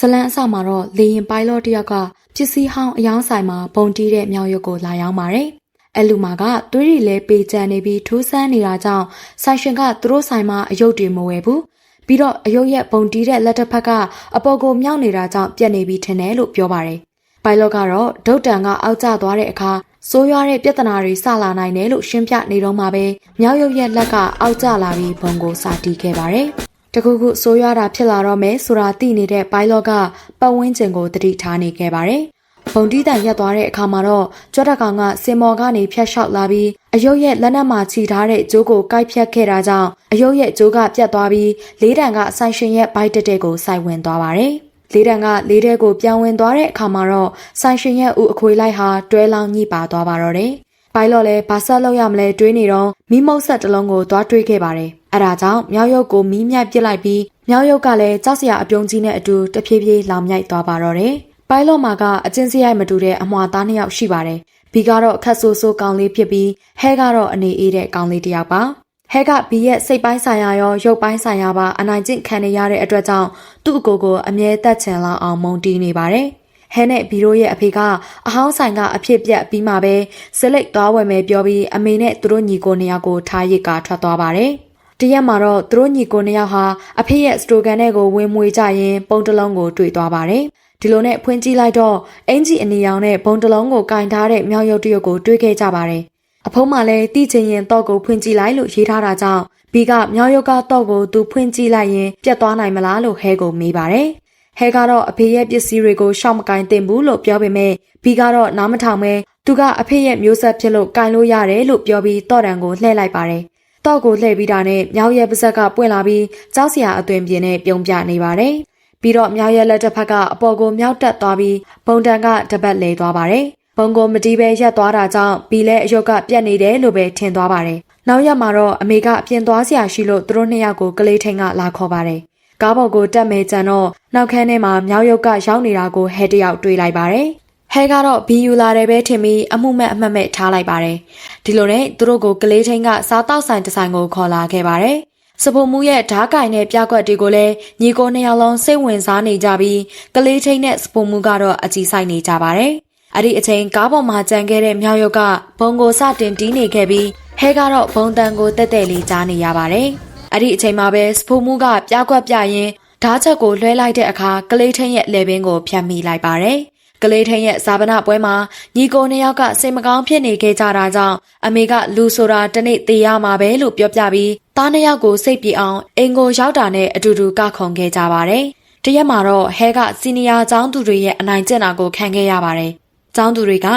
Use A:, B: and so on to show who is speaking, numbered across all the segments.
A: ဇလန်အစမှာတော့လေရင်ပိုင်လော့တယောက်ကပစ္စည်းဟောင်းအယောင်းဆိုင်မှာပုံတီးတဲ့မြောက်ရုပ်ကိုလာရောက်ပါတယ်။အဲလူမာကသွေးရီလဲပေကြံနေပြီးထိုးဆန်းနေတာကြောင့်ဆိုင်ရှင်ကသူတို့ဆိုင်မှာအယုတ်တွေမဝယ်ဘူး။ပြီးတော့အယုတ်ရဲ့ပုံတီးတဲ့လက်တစ်ဖက်ကအပေါ်ကိုမြောက်နေတာကြောင့်ပြက်နေပြီးထင်တယ်လို့ပြောပါတယ်။ပိုင်လော့ကတော့ဒုတ်တန်ကအောက်ကျသွားတဲ့အခါဆိုးရွားတဲ့ပြဿနာတွေစလာနိုင်တယ်လို့ရှင်းပြနေတော့မှပဲမြောက်ရုပ်ရဲ့လက်ကအောက်ကျလာပြီးဘုံကိုစာတီးခဲ့ပါတယ်။ တခုခုဆိုးရွားတာဖြစ်လာတော့မယ်ဆိုတာသိနေတဲ့ပိုင်လော့ကပတ်ဝန်းကျင်ကိုတတိထားနေခဲ့ပါတယ်။ဘုံတီးတန်ရက်သွားတဲ့အခါမှာတော့ကြောတက်ကောင်ကစင်မော်ကနေဖျက်လျှောက်လာပြီးအယုတ်ရဲ့လက်နက်မှာခြိထားတဲ့ကျိုးကိုကိုက်ဖြတ်ခဲ့တာကြောင့်အယုတ်ရဲ့ကျိုးကပြတ်သွားပြီးလေးတန်ကဆိုင်ရှင်ရဲ့ဘိုက်တက်တဲ့ကိုစိုက်ဝင်သွားပါတယ်။လေးတန်ကလေးတဲ့ကိုပြောင်းဝင်သွားတဲ့အခါမှာတော့ဆိုင်ရှင်ရဲ့ဦးအခွေလိုက်ဟာတွဲလောင်းညှိပါသွားပါတော့တယ်။ ပိုင်လော်လည်းဘာဆက်လုပ်ရမလဲတွေးနေတော့မိမုတ်ဆက်တစ်လုံးကိုသွားတွေးခဲ့ပါတယ်။အဲဒါကြောင့်မြောက်ရုပ်ကိုမီးမြတ်ပစ်လိုက်ပြီးမြောက်ရုပ်ကလည်းကြောက်စရာအပြုံးကြီးနဲ့အတူတဖြည်းဖြည်းလောင်မြိုက်သွားပါတော့တယ်။ပိုင်လော်မှာကအချင်းစရိုက်မတူတဲ့အမွာသားနှစ်ယောက်ရှိပါတယ်။ဘီကတော့အခက်ဆိုးဆိုးကောင်းလေးဖြစ်ပြီးဟဲကတော့အနေအေးတဲ့ကောင်းလေးတစ်ယောက်ပါ။ဟဲကဘီရဲ့စိတ်ပိုင်းဆိုင်ရာရောရုပ်ပိုင်းဆိုင်ရာပါအနိုင်ကျင့်ခံနေရတဲ့အတွက်ကြောင့်သူ့အကိုကိုအမြဲတက်ချင်လောက်အောင်မုန်းတီးနေပါတယ်။ ဟဲနဲ့ဘီတို့ရဲ့အဖေကအဟောင်းဆိုင်ကအဖြစ်ပြက်ပြီးမှပဲစလိတ်သွားဝယ်မယ်ပြောပြီးအမေနဲ့သူတို့ညီကိုနှစ်ယောက်ကိုထားရစ်ကထွက်သွားပါတယ်။တရက်မှာတော့သူတို့ညီကိုနှစ်ယောက်ဟာအဖေရဲ့စတိုကန်ထဲကိုဝင်မွေကြရင်ပုံတလုံးကိုတွေ့သွားပါတယ်။ဒီလိုနဲ့ဖွင့်ကြည့်လိုက်တော့အင်ဂျီအနီရောင်နဲ့ဘုံတလုံးကိုကင်ထားတဲ့မြောင်ရုပ်တရုပ်ကိုတွေ့ခဲ့ကြပါတယ်။အဖုံးမှလည်းတီးချင်ရင်တော့ကိုဖွင့်ကြည့်လိုက်လို့ရေးထားတာကြောင့်ဘီကမြောင်ရုပ်ကတော့ကိုသူဖွင့်ကြည့်လိုက်ရင်ပြတ်သွားနိုင်မလားလို့ဟဲကိုမေးပါတယ်။ ဟဲကတော့အဖေရဲ့ပစ္စည်းတွေကိုရှောက်မကင်တင်ဘူးလို့ပြောပေမဲ့ဘီကတော့နားမထောင်ပဲသူကအဖေရဲ့မျိုးဆက်ဖြစ်လို့ကင်လို့ရတယ်လို့ပြောပြီးတော့တန်ကိုလှည့်လိုက်ပါတယ်။တော့ကိုလှည့်ပြီးတာနဲ့မြောင်ရဲ့ပါဇက်ကပွင့်လာပြီးကြောက်စရာအသွင်ပြင်းနဲ့ပြုံးပြနေပါတယ်။ပြီးတော့မြောင်ရဲ့လက်တစ်ဖက်ကအပေါ်ကိုမြောက်တက်သွားပြီးဘုံတန်ကတပတ်လဲသွားပါတယ်။ဘုံကိုမတီးပဲရက်သွားတာကြောင့်ဘီလဲအယုတ်ကပြက်နေတယ်လို့ပဲထင်သွားပါတယ်။နောက်ရက်မှာတော့အမေကအပြင်သွားစရာရှိလို့သူတို့နှစ်ယောက်ကိုကလေးထိန်ကလာခေါ်ပါတယ်။ ကားပေါ်ကိုတက်မဲကြံတော့နောက်ခန်းထဲမှာမြောက်ရုပ်ကရောက်နေတာကိုဟဲတယောက်တွေ့လိုက်ပါတယ်။ဟဲကတော့ဘီယူလာတယ်ပဲထင်ပြီးအမှုမဲ့အမှတ်မဲ့ထားလိုက်ပါတယ်။ဒီလိုနဲ့သူတို့ကိုကလေးချင်းကစားတောက်ဆိုင်တစ်ဆိုင်ကိုခေါ်လာခဲ့ပါတယ်။စပုံမူရဲ့ဓားကင်နဲ့ပြကွက်တွေကိုလည်းညီကိုနှစ်ယောက်လုံးစိတ်ဝင်စားနေကြပြီးကလေးချင်းနဲ့စပုံမူကတော့အကြည့်ဆိုင်နေကြပါတယ်။အဲ့ဒီအချိန်ကားပေါ်မှာကြံခဲ့တဲ့မြောက်ရုပ်ကဘုံကိုစတင်တီးနေခဲ့ပြီးဟဲကတော့ဘုံတန်ကိုတက်တက်လေးကြားနေရပါတယ်။ အဲ့ဒီအချိန်မှာပဲစပုံမူကပြကွက်ပြရင်ဓားချက်ကိုလွှဲလိုက်တဲ့အခါကလေးထင်းရဲ့လေပင်ကိုဖြတ်မိလိုက်ပါတယ်။ကလေးထင်းရဲ့ဇာပနာပွဲမှာညီကိုနှစ်ယောက်ကစိတ်မကောင်းဖြစ်နေခဲ့ကြတာကြောင့်အမေကလူဆိုတာတနေ့သေရမှာပဲလို့ပြောပြပြီးသားနှစ်ယောက်ကိုစိတ်ပြေအောင်အင်ကိုရောက်တာနဲ့အတူတူကခုန်ခဲ့ကြပါတယ်။တရက်မှာတော့ဟဲကစီနီယာចောင်းသူတွေရဲ့အနိုင်ကျင့်တာကိုခံခဲ့ရပါတယ်။ကျောင်းသူတွေက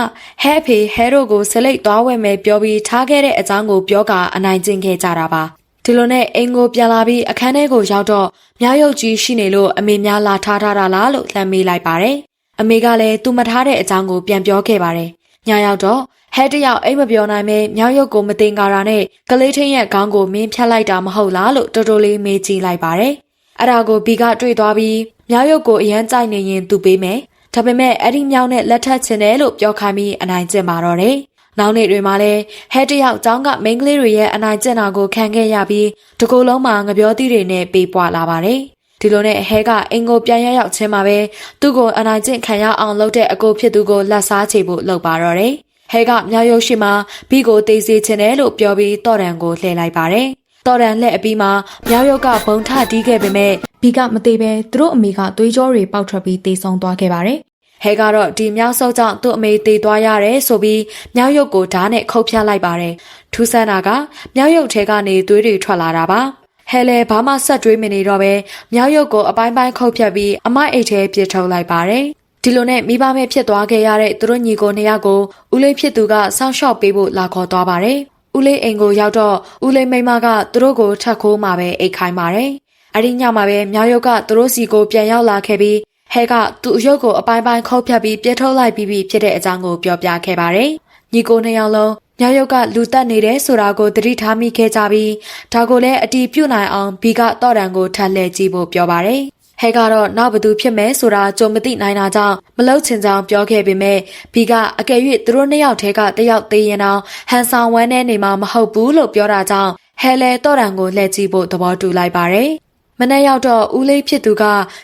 A: ဟဲအဖေဟဲတို့ကိုဆလိတ်သွားဝယ်မယ်ပြောပြီးထားခဲ့တဲ့အကြောင်းကိုပြောကာအနိုင်ကျင့်ခဲ့ကြတာပါ ဒီလိုနဲ့အိမ်ကိုပြန်လာပြီးအခန်းထဲကိုရောက်တော့မြောက်ရုပ်ကြီးရှိနေလို့အမေများလာထားထားတာလားလို့လှမ်းမေးလိုက်ပါတယ်။အမေကလည်းသူမထားတဲ့အကြောင်းကိုပြန်ပြောခဲ့ပါတယ်။ညရောက်တော့ဟဲတယောက်အိမ်မပြောနိုင်မဲမြောက်ရုပ်ကိုမတင်ကာတာနဲ့ကလေးထင်းရဲ့ခေါင်းကိုမင်းဖြတ်လိုက်တာမဟုတ်လားလို့တော်တော်လေးမေးကြည့်လိုက်ပါတယ်။အဲ့ဒါကိုဘီကတွေ့သွားပြီးမြောက်ရုပ်ကိုအရန်ကြိုက်နေရင်သူပေးမယ်။ဒါပေမဲ့အဲ့ဒီမြောက်နဲ့လက်ထပ်ချင်တယ်လို့ပြောခိုင်းပြီးအနိုင်ကျင့်ပါတော့တယ်။ နောက်နေ့တွေမှာလည်းဟဲတယောက်ចောင်းကမိန်းကလေးတွေရဲ့အနိုင်ကျင့်တာကိုခံခဲ့ရပြီးတကူလုံးမှာငပြောသီးတွေနဲ့ပေးပွားလာပါတယ်။ဒီလိုနဲ့ဟဲကအင်ကိုပြန်ရရောက်ချင်းမှာပဲသူ့ကိုအနိုင်ကျင့်ခံရအောင်လုပ်တဲ့အကိုဖြစ်သူကိုလက်စားချေဖို့လုပ်ပါတော့တယ်။ဟဲကမြောက်ရုပ်ရှိမှာဘီကိုတေးစေချင်တယ်လို့ပြောပြီးတော့တန်ကိုလှည့်လိုက်ပါတယ်။တော်ရန်လက်အပြီးမှာမြောက်ရုပ်ကဘုံထတီးခဲ့ပေမဲ့ဘီကမသေးပဲသူတို့အမေကသွေးကြောတွေပေါက်ထွက်ပြီးတေဆုံးသွားခဲ့ပါတယ် ဟဲကတော့ဒီမြောက်ဆုပ်ကြောင့်သူ့အမေတေသွားရတယ်ဆိုပြီးမြောက်ရုပ်ကိုဓာတ်နဲ့ခုတ်ဖြတ်လိုက်ပါတယ်ထူးဆန်းတာကမြောက်ရုပ်ထဲကနေသွေးတွေထွက်လာတာပါဟဲလဲဘာမှဆက်တွေးမနေတော့ပဲမြောက်ရုပ်ကိုအပိုင်းပိုင်းခုတ်ဖြတ်ပြီးအမအိတ်ထဲပြစ်ထုတ်လိုက်ပါတယ်ဒီလိုနဲ့မိဘမဲ့ဖြစ်သွားခဲ့ရတဲ့သူတို့ညီကိုနှစ်ယောက်ကိုဦးလေးဖြစ်သူကစောင့်ရှောက်ပေးဖို့လာခေါ်သွားပါတယ်ဦးလေးအိမ်ကိုရောက်တော့ဦးလေးမိမကသူတို့ကိုထပ်ခိုးမှပဲအိတ်ခိုင်းပါတယ်အဲ့ဒီညမှာပဲမြောက်ရုပ်ကသူတို့စီကိုပြန်ရောက်လာခဲ့ပြီး ဟဲကသူ့ရုပ်ကိုအပိုင်းပိုင်းခုတ်ဖြတ်ပြီးပြစ်ထုတ်လိုက်ပြီးပြီဖြစ်တဲ့အကြောင်းကိုပြောပြခဲ့ပါတယ်။ညီကိုနှစ်ယောက်လုံးမြောက်ရုပ်ကလူတက်နေတယ်ဆိုတာကိုသတိထားမိခဲ့ကြပြီးဒါကိုလည်းအတီးပြုတ်နိုင်အောင်ဘီကတော့တန်ကိုထပ်လှည့်ကြည့်ဖို့ပြောပါတယ်။ဟဲကတော့နောက်ဘသူဖြစ်မယ်ဆိုတာကြုံမသိနိုင်တာကြောင့်မလုတ်ချင်ကြောင်ပြောခဲ့ပေမဲ့ဘီကအကယ်၍သူတို့နှစ်ယောက်ထဲကတယောက်သေးရင်တော့ဟန်ဆောင်ဝမ်းနဲ့နေမှာမဟုတ်ဘူးလို့ပြောတာကြောင့်ဟဲလဲတော့တန်ကိုလှည့်ကြည့်ဖို့သဘောတူလိုက်ပါတယ်။ မနေ့ရောက်တော့ဦးလေးဖြစ်သူက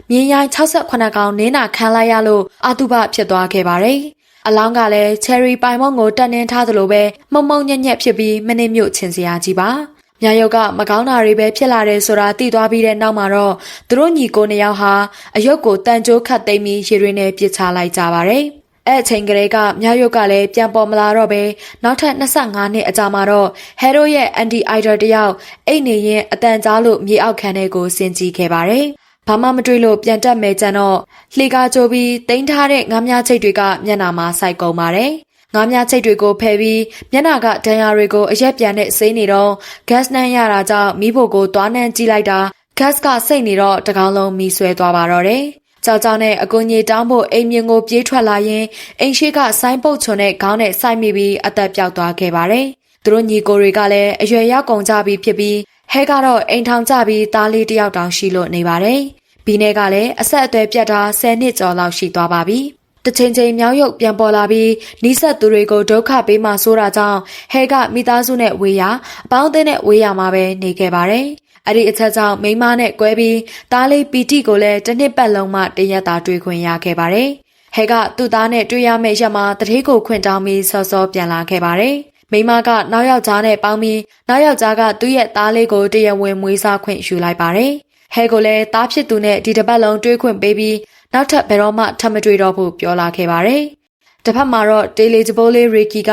A: မြင်းရိုင်း68ကောင်နင်းနာခံလိုက်ရလို့အာတုဘဖြစ်သွားခဲ့ပါတယ်။အလောင်းကလည်းချယ်ရီပိုင်မုံကိုတက်နှင်းထားသလိုပဲမှုံမှုံညက်ညက်ဖြစ်ပြီးမနစ်မြို့ချင်စရာကြီးပါ။ညာယုတ်ကမကောင်းတာတွေပဲဖြစ်လာတယ်ဆိုတာသိသွားပြီးတဲ့နောက်မှာတော့သူတို့ညီကိုနှစ်ယောက်ဟာအယုတ်ကိုတန်ကြိုးခတ်သိမ်းပြီးရေတွေနဲ့ပြစ်ချလိုက်ကြပါတယ်။ အဲ့အချိန်ကလေးကမြောက်ရုပ်ကလည်းပြန်ပေါ်မလာတော့ပဲနောက်ထပ်25နှစ်အကြာမှာတော့ဟဲရိုရဲ့အန်တီအိုက်ဒါတယောက်အိတ်နေရင်အတန်ကြားလို့မြေအောက်ခံတဲ့ကိုစင်ကြီးခဲ့ပါတယ်။ဘာမှမတွေ့လို့ပြန်တက်မယ်ကြံတော့လှေကားကြိုးပြီးတင်းထားတဲ့ငါးမြချိတ်တွေကမျက်နာမှာစိုက်ကုန်ပါတယ်။ငါးမြချိတ်တွေကိုဖယ်ပြီးမျက်နာကဒဏ်ရာတွေကိုအရက်ပြန်နဲ့ဆေးနေတော့ဂတ်နှမ်းရတာကြောင့်မိဖို့ကိုသွားနှမ်းကြည့်လိုက်တာဂတ်ကစိတ်နေတော့တကောင်လုံးမီဆွဲသွားပါတော့တယ်။ ကြောက်ကြောက်နဲ့အကူကြီးတောင်းဖို့အိမ်မြင်ကိုပြေးထွက်လာရင်အိမ်ရှိကဆိုင်းပုတ်ချွန်နဲ့ခေါင်းနဲ့စိုက်မိပြီးအသက်ပြောက်သွားခဲ့ပါတယ်။သူတို့ညီကိုတွေကလည်းအရွယ်ရောက်ကုန်ကြပြီဖြစ်ပြီးဟဲကတော့အိမ်ထောင်ကြပြီးသားလေးတယောက်တောင်ရှိလို့နေပါတယ်။ဘီနဲ့ကလည်းအဆက်အသွယ်ပြတ်တာ10နှစ်ကျော်လောက်ရှိသွားပါပြီ။တချိန်ချိန်မြောက်ရုပ်ပြန်ပေါ်လာပြီးနီးစပ်သူတွေကိုဒုက္ခပေးမှဆိုးတာကြောင့်ဟဲကမိသားစုနဲ့ဝေးရအပေါင်းအသင်းနဲ့ဝေးရမှာပဲနေခဲ့ပါတယ်။ အဲ့ဒီအချက်ကြောင့်မိန်းမနဲ့ကွဲပြီးသားလေးပီတိကိုလည်းတစ်နှစ်ပတ်လုံးမှတရက်တာတွေ့ခွင့်ရခဲ့ပါတယ်။ဟဲကသူ့သားနဲ့တွေ့ရမယ့်ရက်မှာတတိကိုခွင့်တောင်းပြီးစောစောပြန်လာခဲ့ပါတယ်။မိမကနောက်ယောက်ျားနဲ့ပေါင်းပြီးနောက်ယောက်ျားကသူ့ရဲ့သားလေးကိုတရားဝင်မွေးစားခွင့်ယူလိုက်ပါတယ်။ဟဲကိုလည်းသားဖြစ်သူနဲ့ဒီတစ်ပတ်လုံးတွေ့ခွင့်ပေးပြီးနောက်ထပ်ဘယ်တော့မှထပ်မတွေ့တော့ဘူးပြောလာခဲ့ပါတယ်။တစ်ဖက်မှာတော့တေလီဂျပိုးလေးရီကီက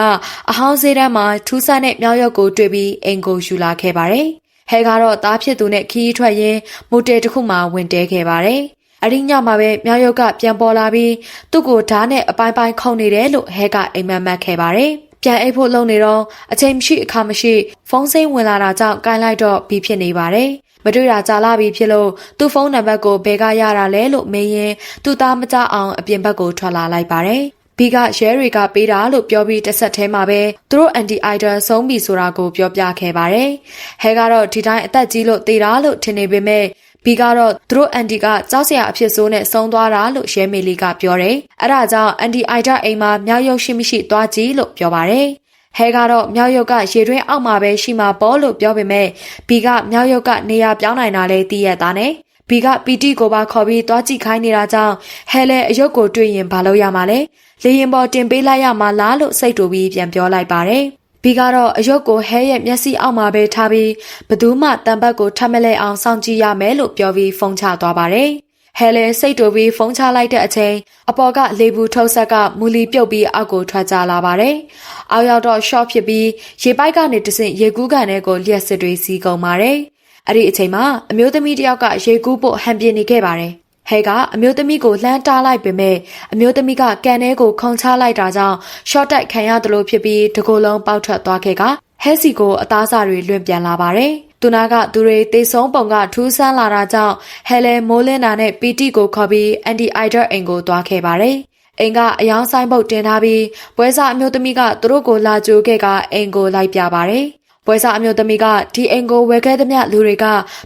A: အဟောင်းစေးတန်းမှာထူးဆန်းတဲ့မြောက်ရုပ်ကိုတွေ့ပြီးအိမ်ကိုယူလာခဲ့ပါတယ်။ ဟဲကတော့သားဖြစ်သူနဲ့ခီးထွက်ရင်းမိုတယ်တစ်ခုမှဝင်တဲခဲ့ပါတယ်။အရင်းညမှာပဲမြောက်ရုပ်ကပြန်ပေါ်လာပြီးသူ့ကိုဓာတ်နဲ့အပိုင်းပိုင်းခုန်နေတယ်လို့ဟဲကအိမ်မက်မက်ခဲ့ပါတယ်။ပြန်အိပ်ဖို့လုပ်နေတော့အချိန်မရှိအခါမရှိဖုန်းစိမ်းဝင်လာတာကြောင့်ကိုင်းလိုက်တော့ပြီးဖြစ်နေပါတယ်။မတွေ့တာကြာလာပြီဖြစ်လို့သူ့ဖုန်းနံပါတ်ကိုဘယ်ကရတာလဲလို့မေးရင်သူ့သားမကြအောင်အပြင်ဘက်ကိုထွက်လာလိုက်ပါတယ်။ ဘီကရဲတွေကပေးတာလို့ပြောပြီးတစ်ဆက်တည်းမှာပဲသူတို့အန်တီအိုက်ဒါဆုံးပြီဆိုတာကိုပြောပြခဲ့ပါတယ်။ဟဲကတော့ဒီတိုင်းအသက်ကြီးလို့သေတာလို့ထင်နေပေမဲ့ဘီကတော့သူတို့အန်တီကကြောက်စရာအဖြစ်ဆိုးနဲ့ဆုံးသွားတာလို့ရဲမေလီကပြောတယ်။အဲဒါကြောင့်အန်တီအိုက်ဒါအိမ်မှာမြောက်ရုပ်ရှိမရှိသွားကြည့်လို့ပြောပါတယ်။ဟဲကတော့မြောက်ရုပ်ကရေတွင်းအောက်မှာပဲရှိမှာပေါ့လို့ပြောပေမဲ့ဘီကမြောက်ရုပ်ကနေရာပြောင်းနိုင်တာလဲသိရတာနဲ့ဘီကပီတီကိုပါခေါ်ပြီးသွားကြည့်ခိုင်းနေတာကြောင့်ဟဲလဲအယုတ်ကိုတွေ့ရင်ဘာလုပ်ရမှာလဲ လေရင်ပေါ်တင်ပေးလိုက်ရမှာလားလို့စိတ်တူပြီးပြန်ပြောလိုက်ပါတယ်ဘီကတော့အယုတ်ကိုဟဲရဲ့မျက်စိအောက်မှာပဲထားပြီးဘသူမှတံပတ်ကိုထပ်မလဲအောင်စောင့်ကြည့်ရမယ်လို့ပြောပြီးဖုန်းချသွားပါတယ်ဟဲလဲစိတ်တူပြီးဖုန်းချလိုက်တဲ့အချိန်အပေါ်ကလေဘူးထုတ်ဆက်ကမူလီပြုတ်ပြီးအောက်ကိုထွက်ကြလာပါတယ်။အောက်ရောက်တော့ short ဖြစ်ပြီးရေပိုက်ကနေတဆင့်ရေကူးကန်ထဲကိုလျှက်စစ်တွေစီးကုန်ပါတယ်။အဲ့ဒီအချိန်မှာအမျိုးသမီးတယောက်ကရေကူးဖို့ဟန်ပြနေခဲ့ပါတယ်။ ဟဲကအမျိုးသမီးကိုလှမ်းတားလိုက်ပေမဲ့အမျိုးသမီးကကန်ထဲကိုခုန်ချလိုက်တာကြောင့် short တိုက်ခံရတယ်လို့ဖြစ်ပြီးတကိုယ်လုံးပေါက်ထွက်သွားခဲ့ကဟဲစီကိုအသားစာတွေလွင့်ပြန်လာပါတယ်။သူနာကသူတွေတေဆုံးပုံကထူးဆန်းလာတာကြောင့်ဟဲလဲမိုးလင်းတာနဲ့ပီတီကိုခေါ်ပြီးအန်တီအိုက်ဒါအိမ်ကိုသွားခဲ့ပါတယ်။အိမ်ကအယောင်ဆိုင်ပုတ်တင်ထားပြီးပွဲစားအမျိုးသမီးကသူတို့ကိုလာကြိုးခဲ့ကအိမ်ကိုလိုက်ပြပါတယ်။ ပွဲစားအမျိုးသမီးကဒီအိမ်ကိုဝယ်ခဲ့သမျှလူတွေက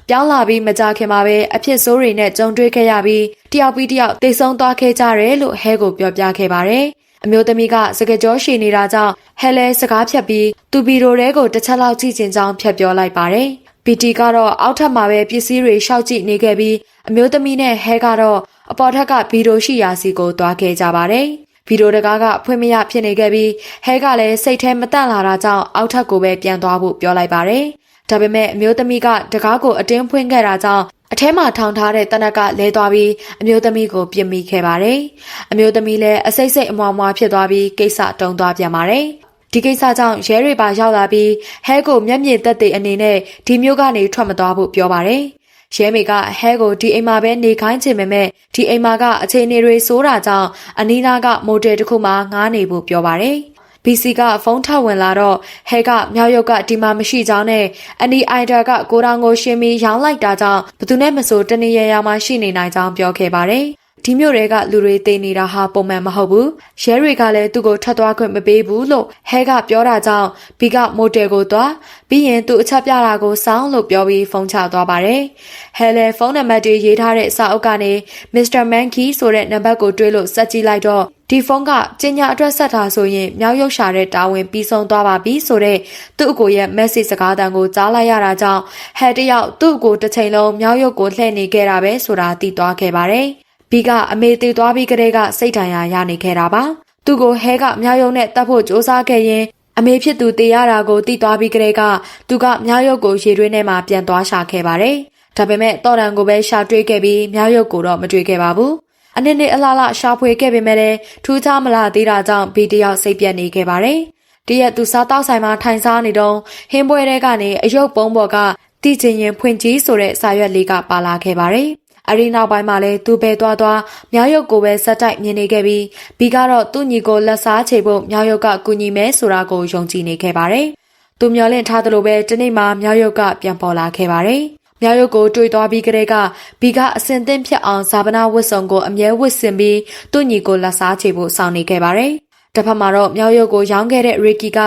A: ပြောင်းလာပြီးမကြခင်မှာပဲအဖြစ်ဆိုးတွေနဲ့ကြုံတွေ့ခဲ့ရပြီးတယောက်ပြီးတယောက်တိတ်ဆုံးသွားခဲ့ကြတယ်လို့ဟဲကိုပြောပြခဲ့ပါတယ်။အမျိုးသမီးကစကကြောရှည်နေတာကြောင့်ဟဲလဲစကားဖြတ်ပြီးသူဘီရိုတဲကိုတစ်ချက်လောက်ကြည့်ချင်ကြောင်းဖြတ်ပြောလိုက်ပါတယ်။ပီတီကတော့အောက်ထပ်မှာပဲပစ္စည်းတွေရှောက်ကြည့်နေခဲ့ပြီးအမျိုးသမီးနဲ့ဟဲကတော့အပေါ်ထက်ကဗီဒိုရှိရာစီကိုသွားခဲ့ကြပါတယ်။ ဗီဒိုတကားကဖွင့်မရဖြစ်နေခဲ့ပြီးဟဲကလည်းစိတ်ထဲမတန့်လာတာကြောင့်အောက်ထပ်ကိုပဲပြန်သွားဖို့ပြောလိုက်ပါတယ်။ဒါပေမဲ့အမျိုးသမီးကတကားကိုအတင်းဖွင့်ခဲ့တာကြောင့်အထဲမှာထောင်ထားတဲ့တနက်ကလဲသွားပြီးအမျိုးသမီးကိုပြစ်မိခဲ့ပါတယ်။အမျိုးသမီးလည်းအစိတ်စိတ်အမွားမွားဖြစ်သွားပြီးကိစ္စတုံးသွားပြန်ပါတယ်။ဒီကိစ္စကြောင့်ရဲတွေပါရောက်လာပြီးဟဲကိုမျက်မြင်သက်သေအနေနဲ့ဒီမျိုးကနေထွက်မသွားဖို့ပြောပါတယ်။ ရဲမေကဟဲကိုဒီအိမ်မှာပဲနေခိုင်းချင်ပေမဲ့ဒီအိမ်မှာကအချိန်နေတွေစိုးတာကြောင့်အနီးနားကမိုတယ်တစ်ခုမှငားနေဖို့ပြောပါတယ်။ BC ကဖုန်းထဝင်လာတော့ဟဲကမြောက်ရုပ်ကဒီမှာမရှိကြောင်းနဲ့အနီအိုင်ဒါကကိုရောင်ကိုရှင်းပြီးရောင်းလိုက်တာကြောင့်ဘသူနဲ့မဆိုတနေရရမှရှိနေနိုင်ကြောင်းပြောခဲ့ပါတယ်။ ဒီမျိုးတွေကလူတွေသိနေတာဟာပုံမှန်မဟုတ်ဘူး။ရဲတွေကလည်းသူ့ကိုထပ်သွားခွင့်မပေးဘူးလို့ဟဲကပြောတာကြောင့်ဘီကမိုတယ်ကိုသွားပြီးရင်သူ့အချက်ပြတာကိုစောင်းလို့ပြောပြီးဖုန်းချသွားပါတယ်။ဟဲလည်းဖုန်းနံပါတ်တွေရေးထားတဲ့စာအုပ်ကနေ Mr. Mankey ဆိုတဲ့နံပါတ်ကိုတွေးလို့စက်ကြည့်လိုက်တော့ဒီဖုန်းကကျင်ညာအတွက်ဆက်ထားဆိုရင်မြောက်ရုပ်ရှာတဲ့တာဝန်ပြီးဆုံးသွားပါပြီဆိုတဲ့သူ့အကိုရဲ့ message စကားတန်ကိုကြားလိုက်ရတာကြောင့်ဟဲတယောက်သူ့အကိုတစ်ချိန်လုံးမြောက်ရုပ်ကိုလှည့်နေခဲ့တာပဲဆိုတာသိသွားခဲ့ပါတယ်။ ဘီကအမေတည်သွားပြီးကတည်းကစိတ်တန်ရာရနေခဲ့တာပါ။သူ့ကိုဟဲကမြောက်ရုပ်နဲ့တတ်ဖို့စ조사ခဲ့ရင်အမေဖြစ်သူတေးရတာကိုသိသွားပြီးကလေးကသူကမြောက်ရုပ်ကိုရေတွင်းထဲမှာပြန်သွားရှာခဲ့ပါတယ်။ဒါပေမဲ့တော်တန်ကိုပဲရှာတွေ့ခဲ့ပြီးမြောက်ရုပ်ကိုတော့မတွေ့ခဲ့ပါဘူး။အနည်းနည်းအလားလားရှာဖွေခဲ့ပေမဲ့လည်းထူးခြားမလာသေးတာကြောင့်ဘီတယောက်စိတ်ပြတ်နေခဲ့ပါတယ်။တရက်သူစားတောက်ဆိုင်မှာထိုင်စားနေတော့ဟင်းပွဲတဲကနေအယုတ်ပုံးပေါ်ကတီချင်ရင်ဖွင့်ကြီးဆိုတဲ့စာရွက်လေးကပါလာခဲ့ပါတယ်။ အရီနောက်ပိုင်းမှာလည်းသူပဲသွားသွားမြောက်ရုပ်ကိုပဲစက်တိုက်မြင်နေခဲ့ပြီးဘီကတော့သူ့ညီကိုလက်စားချေဖို့မြောက်ရုပ်ကကူညီမယ်ဆိုတာကိုယုံကြည်နေခဲ့ပါတယ်။သူမျောလင့်ထားသလိုပဲဒီနေ့မှမြောက်ရုပ်ကပြန်ပေါ်လာခဲ့ပါတယ်။မြောက်ရုပ်ကိုတွေ့သွားပြီးကတည်းကဘီကအစင်သင့်ဖြစ်အောင်ဇာပနာဝတ်စုံကိုအမြဲဝတ်ဆင်ပြီးသူ့ညီကိုလက်စားချေဖို့စောင့်နေခဲ့ပါတယ်။တစ်ဖက်မှာတော့မြောက်ရုပ်ကိုရောင်းခဲ့တဲ့ရီကီက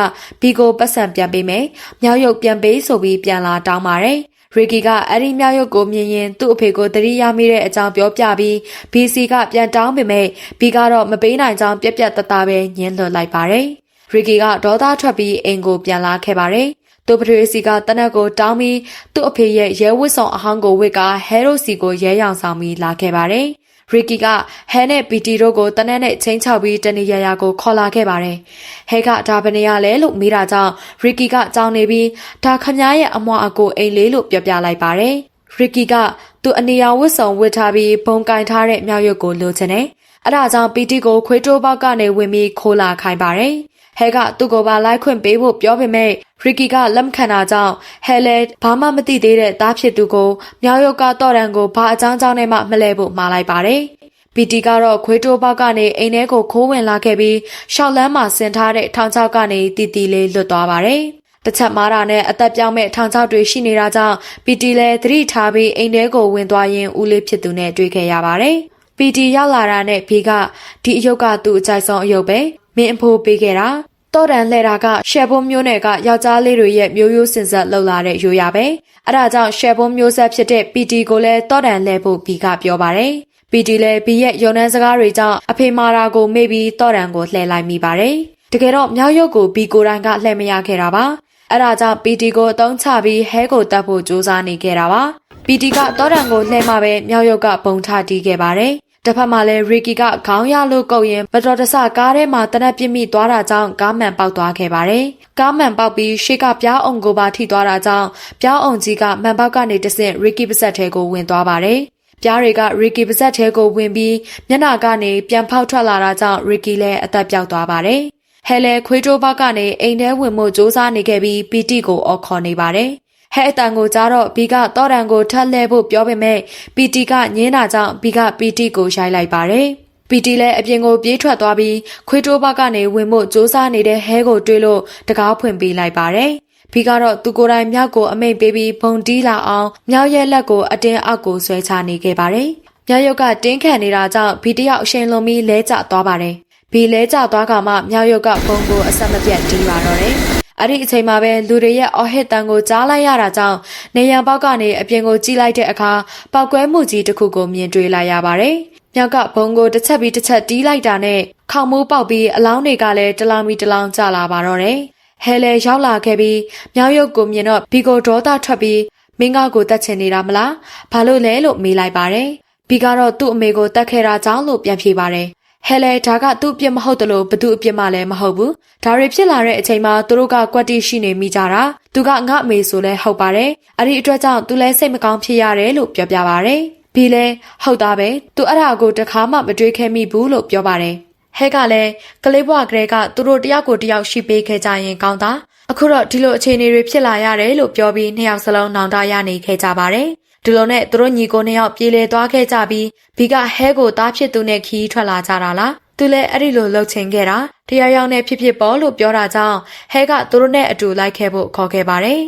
A: ဘီကိုပတ်စံပြန်ပေးမယ်။မြောက်ရုပ်ပြန်ပေးဆိုပြီးပြန်လာတောင်းပါတယ်။ ရီကီကအဲ့ဒီမြောက်ရုပ်ကိုမြင်ရင်သူ့အဖေကိုတတိယမိတဲ့အကြောင်းပြောပြပြီး BC ကပြန်တောင်းပေမဲ့ဘီကတော့မပေးနိုင်ကြောင်းပြက်ပြက်တသားပဲညှင်းလွတ်လိုက်ပါတယ်။ရီကီကဒေါသထွက်ပြီးအိမ်ကိုပြန်လာခဲ့ပါတယ်။သူပထဝီစီကတနက်ကိုတောင်းပြီးသူ့အဖေရဲ့ရဲဝတ်ဆောင်အဟောင်းကိုဝစ်ကဟဲရိုစီကိုရဲရောင်ဆောင်ပြီးလာခဲ့ပါတယ်။ ရီကီကဟဲနဲ့ပီတီတို့ကိုတနက်နဲ့ချင်းချောက်ပြီးတနေရရာကိုခေါ်လာခဲ့ပါတယ်။ဟဲကဒါဘနေရလဲလို့မေးတာကြောင့်ရီကီကကြောင်းနေပြီးဒါခမားရဲ့အမွာအကိုအိမ်လေးလို့ပြောပြလိုက်ပါတယ်။ရီကီကသူ့အနေရောင်ဝတ်စုံဝတ်ထားပြီးဘုံကင်ထားတဲ့မြောက်ရုပ်ကိုလိုချင်တယ်။အဲဒါကြောင့်ပီတီကိုခွေးတိုးပေါက်ကနေဝင်ပြီးခိုးလာခိုင်းပါတယ်။ ဟဲကသူ့ကိုပါလိုက်ခွင့်ပေးဖို့ပြောပေမဲ့ရီကီကလက်မခံတာကြောင့်ဟဲလဲဘာမှမသိသေးတဲ့သားဖြစ်သူကိုမြောက်ရုပ်ကတော့တန်ကိုဘာအကြောင်းကြောင့်နဲ့မှမလဲဖို့မှားလိုက်ပါတယ်။ပီတီကတော့ခွေးတိုးပေါက်ကနေအိမ်ထဲကိုခိုးဝင်လာခဲ့ပြီးရှောက်လန်းမှာဆင်ထားတဲ့ထောင်ချောက်ကနေတီတီလေးလွတ်သွားပါတယ်။တစ်ချက်မားတာနဲ့အသက်ပြောင်းမဲ့ထောင်ချောက်တွေရှိနေတာကြောင့်ပီတီလည်းသတိထားပြီးအိမ်ထဲကိုဝင်သွားရင်ဦးလေးဖြစ်သူနဲ့တွေ့ခဲ့ရပါတယ်။ပီတီရောက်လာတာနဲ့ဖေကဒီအယုတ်ကသူ့အကြိုက်ဆုံးအယုတ်ပဲ မင်းအဖိုးပေးခဲ့တာတော့တန်လှဲတာကရှယ်ဘုံမျိုးနယ်ကယောက်ျားလေးတွေရဲ့မျိုးရိုးစင်ဆက်လှုပ်လာတဲ့ရိုးရပဲအဲ့ဒါကြောင့်ရှယ်ဘုံမျိုးဆက်ဖြစ်တဲ့ PT ကိုလည်းတော့တန်လှဲဖို့ဘီကပြောပါတယ် PT လည်းဘီရဲ့ယုံနှန်းစကားတွေကြောင့်အဖေမာရာကိုမေ့ပြီးတော့တန်ကိုလှဲလိုက်မိပါတယ်တကယ်တော့မြောက်ရုပ်ကိုဘီကိုတိုင်းကလှဲမရခဲ့တာပါအဲ့ဒါကြောင့် PT ကိုအသုံးချပြီးဟဲကိုတတ်ဖို့စူးစမ်းနေခဲ့တာပါ PT ကတော့တန်ကိုလှဲမှပဲမြောက်ရုပ်ကပုံထတီးခဲ့ပါတယ် တစ်ဖက်မှာလည်းရီကီကခေါင်းရလို့ကုတ်ရင်မတော်တဆကားထဲမှာတနက်ပြစ်မိသွားတာကြောင့်ကားမှန်ပေါက်သွားခဲ့ပါတယ်။ကားမှန်ပေါက်ပြီးရှေ့ကပြားအောင်ကိုပါထိသွားတာကြောင့်ပြားအောင်ကြီးကမှန်ပေါက်ကနေတဆင့်ရီကီပါဇက်ထဲကိုဝင်သွားပါတယ်။ပြားတွေကရီကီပါဇက်ထဲကိုဝင်ပြီးမျက်နှာကနေပြန်ဖောက်ထွက်လာတာကြောင့်ရီကီလည်းအသက်ပြောက်သွားပါတယ်။ဟဲလဲခွေးတိုးဘက်ကနေအိမ်ထဲဝင်မှုစူးစမ်းနေခဲ့ပြီးပီတီကိုအော်ခေါ်နေပါတယ်။ ဟဲ့အတန်ကိုကြားတော့ဘီကတော့တန်ကိုထပ်လဲဖို့ပြောပေမဲ့ပီတီကညင်းတာကြောင့်ဘီကပီတီကိုရိုက်လိုက်ပါတယ်ပီတီလည်းအပြင်ကိုပြေးထွက်သွားပြီးခွေးတိုးဘက်ကနေဝင်ဖို့စူးစမ်းနေတဲ့ဟဲကိုတွေးလို့တကားဖွင့်ပေးလိုက်ပါတယ်ဘီကတော့သူကိုယ်တိုင်မြောက်ကိုအမိန်ပေးပြီးဘုံတီးလာအောင်မြောက်ရဲ့လက်ကိုအတင်းအောက်ကိုဆွဲချနေခဲ့ပါတယ်မြောက်ရုပ်ကတင်းခံနေတာကြောင့်ဘီတယောက်အရှင်လုံးပြီးလဲကျသွားပါတယ်ဘီလဲကျသွားကမှမြောက်ရုပ်ကဘုံကိုအဆက်မပြတ်တီးပါတော့တယ် အဲ့ဒီအချိန်မှာပဲလူတွေရဲ့အော်ဟစ်တန်ကိုကြားလိုက်ရတာကြောင့်နေရန်ပေါက်ကနေအပြင်ကိုကြည့်လိုက်တဲ့အခါပောက်ကွဲမှုကြီးတစ်ခုကိုမြင်တွေ့လိုက်ရပါတယ်။မြောက်ကဘုံကိုတစ်ချက်ပြီးတစ်ချက်တီးလိုက်တာနဲ့ခေါင်းမိုးပေါက်ပြီးအလောင်းတွေကလည်းတလောင်မီတလောင်ကျလာပါတော့တယ်။ဟဲလေရောက်လာခဲ့ပြီးမြောက်ရုပ်ကိုမြင်တော့ဘီကိုဒေါသထွက်ပြီးမင်းကကိုတက်ချင်နေတာမလား။ဘာလို့လဲလို့မေးလိုက်ပါတယ်။ဘီကတော့သူ့အမေကိုတက်ခဲ့တာကြောင့်လို့ပြန်ဖြေပါတယ်။ ဟဲလေဒါကသူ့အပြစ်မဟုတ်တယ်လို့ဘသူအပြစ်မှလည်းမဟုတ်ဘူးဒါတွေဖြစ်လာတဲ့အချိန်မှာသူတို့ကကွက်တိရှိနေမိကြတာသူကငါအမေဆိုလဲဟုတ်ပါတယ်အဲ့ဒီအတွက်ကြောင့်သူလဲစိတ်မကောင်းဖြစ်ရတယ်လို့ပြောပြပါတယ်ဘီလဲဟုတ်သားပဲသူအဲ့ဒါကိုတခါမှမတွေးခဲ့မိဘူးလို့ပြောပါတယ်ဟဲကလည်းကလေးဘွားကလေးကသူတို့တယောက်ကိုတယောက်ရှိပေးခဲ့ကြရင်ကောင်းတာအခုတော့ဒီလိုအခြေအနေတွေဖြစ်လာရတယ်လို့ပြောပြီးနှစ်ယောက်စလုံးနောင်တရနေခဲ့ကြပါတယ် ဒီလိုနဲ့သူတို့ညီကိုနှစ်ယောက်ပြေးလေသွားခဲ့ကြပြီးဘီကဟဲကိုတားဖြစ်သူနဲ့ခီးထွက်လာကြတာလားသူလည်းအဲ့ဒီလိုလှုပ်ချင်ခဲ့တာတရားရောက်နဲ့ဖြစ်ဖြစ်ပေါ်လို့ပြောတာကြောင့်ဟဲကသူတို့နဲ့အတူလိုက်ခဲ့ဖို့ခေါ်ခဲ့ပါတယ်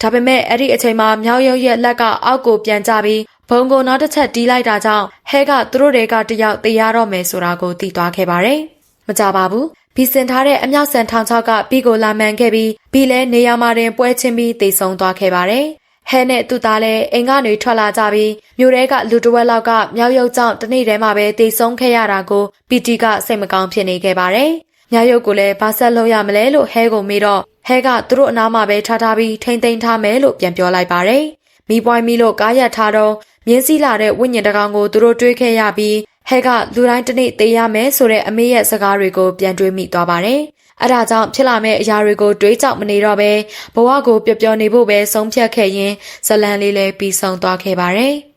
A: ဒါပေမဲ့အဲ့ဒီအချိန်မှာမြောက်ရုပ်ရဲ့လက်ကအောက်ကိုပြန်ကျပြီးဘုံကိုနောက်တစ်ချက်တီးလိုက်တာကြောင့်ဟဲကသူတို့တွေကတယောက်တေးရတော့မယ်ဆိုတာကိုသိသွားခဲ့ပါတယ်မကြပါဘူးဘီစင်ထားတဲ့အမြောက်ဆန်ထောင်ချောက်ကဘီကိုလာမှန်ခဲ့ပြီးဘီလည်းနေရာမှာတင်ပွဲချင်းပြီးတိတ်ဆုံးသွားခဲ့ပါတယ် ဟဲနဲ့သူသားလည်းအိမ်ကနေထွက်လာကြပြီးမြို့ထဲကလူတစ်ဝက်လောက်ကမြောက်ရုပ်ကြောင့်တနေ့တည်းမှာပဲတေဆုံးခဲ့ရတာကိုပီတီကစိတ်မကောင်းဖြစ်နေခဲ့ပါတယ်။မြောက်ရုပ်ကိုလည်းဘာဆက်လုပ်ရမလဲလို့ဟဲကိုမေးတော့ဟဲကသူတို့အနားမှာပဲထားထားပြီးထိမ့်သိမ်းထားမယ်လို့ပြန်ပြောလိုက်ပါတယ်။မိပွိုင်းမီလို့ကားရထားတော့မြင်းစည်းလာတဲ့ဝိညာဉ်တကောင်ကိုသူတို့တွေးခဲ့ရပြီးဟဲကလူတိုင်းတစ်နေ့သေရမယ်ဆိုတဲ့အမေရဲ့စကားတွေကိုပြန်တွေးမိသွားပါတယ်။ အဲဒါကြောင့်ဖြစ်လာမယ့်အရာတွေကိုတွေးကြောက်မနေတော့ပဲဘဝကိုပျော်ပျော်နေဖို့ပဲဆုံးဖြတ်ခဲ့ရင်ဇလန်လေးလည်းပြီးဆုံးသွားခဲ့ပါတယ်။